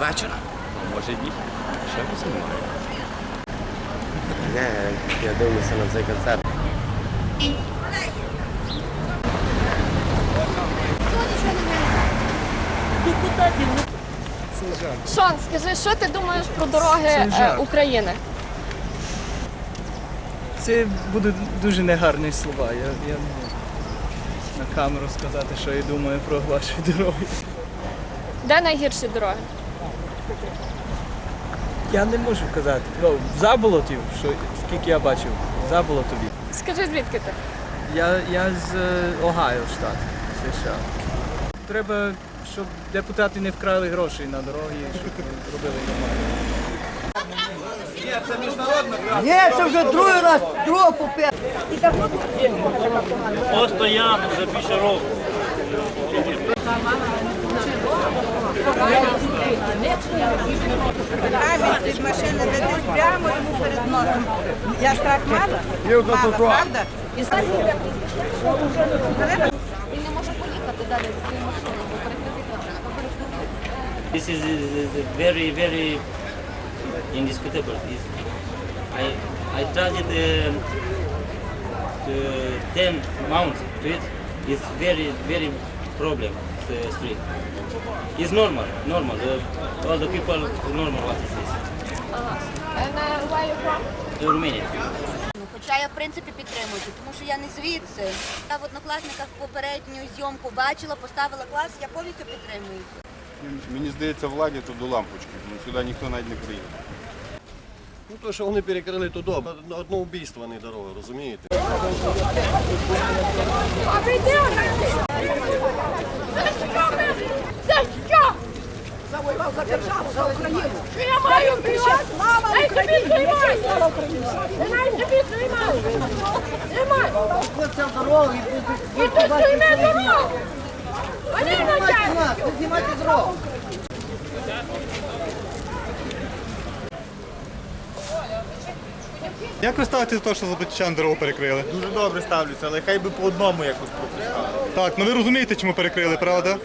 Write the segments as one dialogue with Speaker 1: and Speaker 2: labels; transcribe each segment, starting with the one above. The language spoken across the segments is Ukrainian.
Speaker 1: вечора. Може ні. Ще не знімаю.
Speaker 2: Не, я дивлюся на цей концерт.
Speaker 3: Шон, скажи, що ти думаєш про дороги е, України?
Speaker 4: Це будуть дуже негарні слова. Я, я не можу на камеру сказати, що я думаю про ваші дороги.
Speaker 3: Де найгірші дороги?
Speaker 4: Я не можу казати. Ну, в Заболотів, що скільки я бачив, в Заболотові.
Speaker 3: Скажи, звідки ти?
Speaker 4: Я, я з е, Огайо, штат США. Треба, щоб депутати не вкрали гроші на дороги, щоб робили нормально.
Speaker 5: Ні, це вже другий раз, другого попер.
Speaker 6: Постоянно вже більше року.
Speaker 7: Камінь з машини ведеш прямо йому перед носом. Я страх мала? Мала, правда? І
Speaker 3: Він не може поїхати далі зі своєю машиною, бо перекрити
Speaker 6: This is, is, is very, very indisputable. Is I, I tried um, to 10 mounts to it. It's very, very problem, the street. It's normal, normal. The, all the people normal what it is. In Romania.
Speaker 8: Хоча я в принципі підтримую, тому що я не звідси. Я в однокласниках попередню зйомку бачила, поставила клас, я повністю підтримую.
Speaker 9: Мені здається, владі тут до лампочки. Ну, сюди ніхто навіть не приїде.
Speaker 2: Ну то, що вони перекрили туди, на одне вбійство, а не дорогу, розумієте?
Speaker 3: Я маю пішати! Дай тобі тримай! Дай тобі тримай! Тримай!
Speaker 5: Це в дорогу і
Speaker 3: Ви тут прийме дорогу! Вони начальник!
Speaker 5: знімати з дорогу.
Speaker 10: Як ви ставитесь до того, що забличан дорогу перекрили?
Speaker 9: Дуже добре ставлюся, але хай би по одному якось пропускали.
Speaker 10: Так, ну ви розумієте, чому перекрили, правда?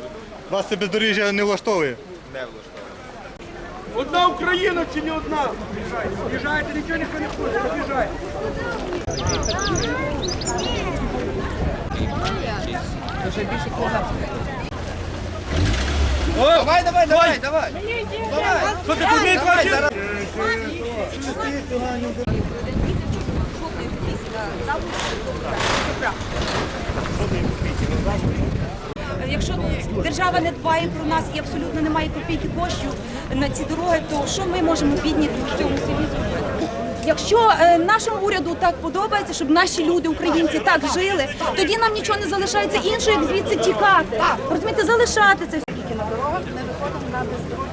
Speaker 10: Вас це бездоріжжя не влаштовує.
Speaker 9: Не влаштовує.
Speaker 4: Одна Україна чи не одна? Біжайте, нічого ніхто не хоче, біжайте.
Speaker 5: Давай, давай, давай, давай.
Speaker 7: Якщо держава не дбає про нас і абсолютно немає копійки коштів на ці дороги, то що ми можемо бідні в цьому селі зробити? Якщо е, нашому уряду так подобається, щоб наші люди, українці, так жили, тоді нам нічого не залишається іншого, як звідси тікати. Розумієте, залишати це. Скільки на дорогах ми виходимо на бездорожжя.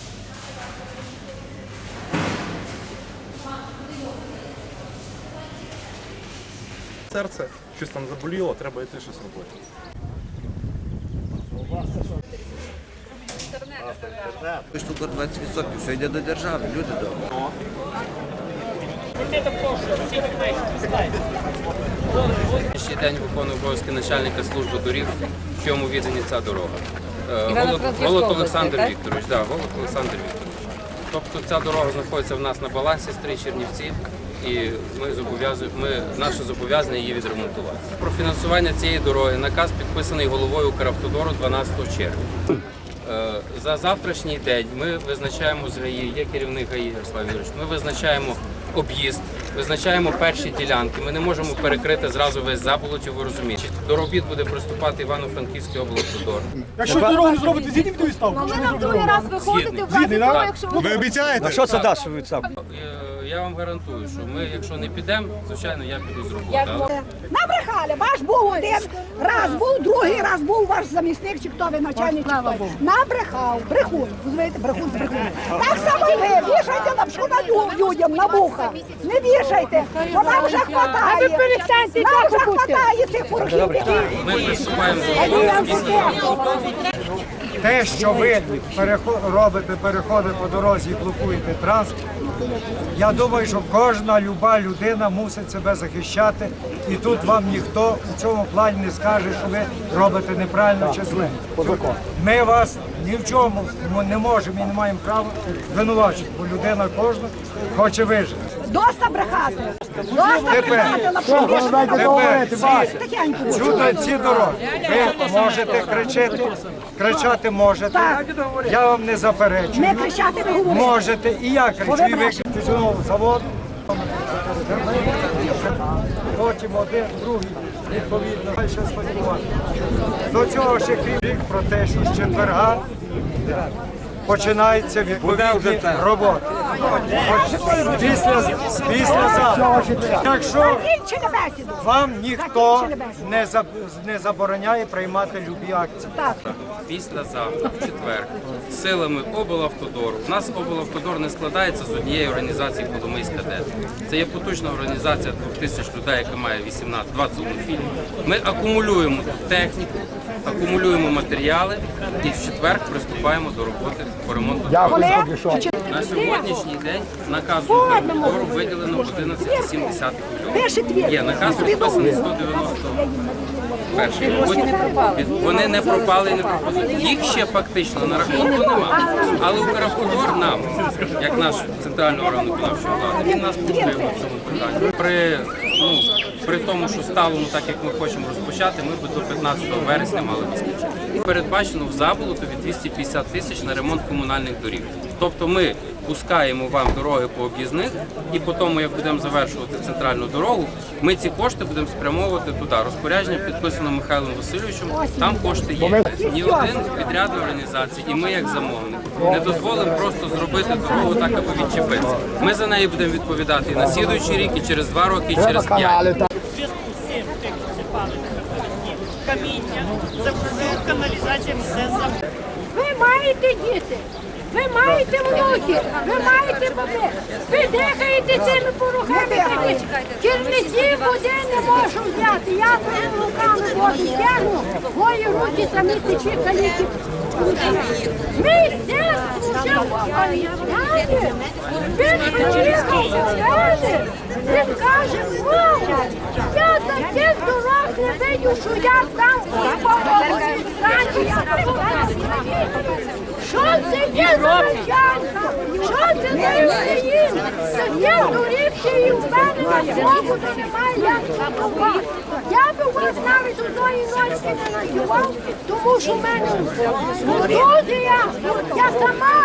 Speaker 9: Серце щось там заболіло, треба йти щось робити.
Speaker 2: Штука 20%, все йде до держави, люди добре.
Speaker 11: Ще день виконую обов'язки начальника служби доріг, в чому віддані ця дорога. Е, Голод, Олександр Вікторович, да, Голод Олександр Вікторович. Тобто ця дорога знаходиться в нас на балансі Стрий Чернівці, і ми зобов'язуємо, ми наше зобов'язання її відремонтувати. Про фінансування цієї дороги наказ підписаний головою Укравтодору 12 червня. Е, За завтрашній день ми визначаємо з ГАІ, є керівник ГАІ Ярослав Юрійович, ми визначаємо об'їзд, визначаємо перші ділянки. Ми не можемо перекрити зразу весь заболотів, ви розумієте. До робіт буде приступати Івано-Франківський облавтодор.
Speaker 4: Якщо дорогу не зробити, зійдіть ту ставку.
Speaker 3: Коли нам другий раз виходити в разі того, якщо
Speaker 10: Ви обіцяєте?
Speaker 4: Що це дасть
Speaker 11: я вам гарантую, що ми, якщо не підемо, звичайно, я піду з роботи. Але-
Speaker 3: Набрехали, ваш був один раз був, другий раз був ваш замісник чи хто ви начальник. чи хто. Набрехав, брехун, розумієте, брехун з брехун. Так само і ви, вішайте лапшу на лю- людям, на вуха. Не вішайте, бо нам вже хватає. Нам вже хватає цих порохів, які...
Speaker 11: Ми приступаємо до роботи.
Speaker 12: Те, що ви перехо- робите переходи по дорозі і блокуєте транспорт, я думаю, що кожна люба людина мусить себе захищати, і тут вам ніхто у цьому плані не скаже, що ви робите неправильно чи зле. Ми вас ні в чому не можемо і не маємо права звинувачити, бо людина кожна хоче вижити.
Speaker 3: Доста брехати. Доста брехати,
Speaker 12: тепер ці, дороги. Ви можете кричати, кричати можете. Я вам не заперечую.
Speaker 3: Ми кричати не говоримо.
Speaker 12: Можете, і я кричу, і ви. Знову завод. Потім один, другий, відповідно, далі спілкувати. До цього ще крім про те, що з четверга починається відповідні роботи. Після, після завтра. Якщо
Speaker 3: Закінчили бесіду.
Speaker 12: вам ніхто не, заб- не забороняє приймати любі акції.
Speaker 3: Так.
Speaker 11: Післязавтра, в четвер, силами облавтодору. У нас облавтодор не складається з однієї організації Коломийська ДЕТ. Це є потужна організація 2000 людей, яка має 18-21 фільм. Ми акумулюємо тут техніку, акумулюємо матеріали і в четвер приступаємо до роботи по ремонту. дороги. На сьогоднішній день наказу облавтодору виділено 11,7 мільйонів. Є наказ підписаний 190 перший. Вони не пропали і не пропадуть. Їх ще фактично на рахунку немає. Але Укравтодор нам, як наш центральний орган виконавчої влади, він нас підтримує в цьому питанні. При, ну, при тому, що ставимо так, як ми хочемо розпочати, ми би до 15 вересня мали би скінчити. Передбачено в заболотові 250 тисяч на ремонт комунальних доріг. Тобто ми пускаємо вам дороги по об'їзних, і по тому, як будемо завершувати центральну дорогу, ми ці кошти будемо спрямовувати туди. Розпорядження підписано Михайлом Васильовичем. Там кошти є. Ні один підрядна організація, і ми, як замовник, не дозволимо просто зробити дорогу так, аби відчепитися. Ми за неї будемо відповідати і на слідуючий рік, і через два роки, і через п'ять.
Speaker 5: Каміння, це все каналізація, все за
Speaker 3: Ви маєте діти, ви маєте внуки, ви маєте баби, ви дихаєте цими порохами. такі. Керівників води не можу взяти. Я своїми руками воду тягну, мої руки самі течі каліки. Служив в Афганістані. Він приїхав мене. Він каже, мамо, я таких дорог не видю, що я там у Афганістані. Це є за? Що це за Україна? Таке дорівся і в мене на свободу немає, як забувати. Я би вас навіть одної ночі не надівав, тому що в мене Грузія, я сама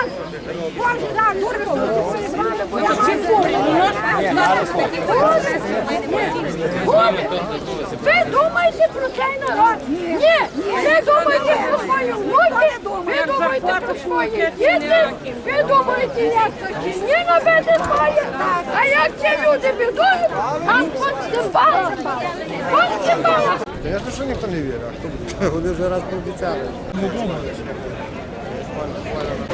Speaker 3: боже, так ви думаєте про цей народ? Ні, ви думайте про свої лодки, ви думаєте про свої діти, ви думаєте, як такі чи ні ну, має, а як ці люди бідують, а подстимбала. Подстимбала.
Speaker 2: Та я ж що ніхто не вірив. а хто буде? Вони вже раз пообіцяли. Не думали. Нормально, нормально.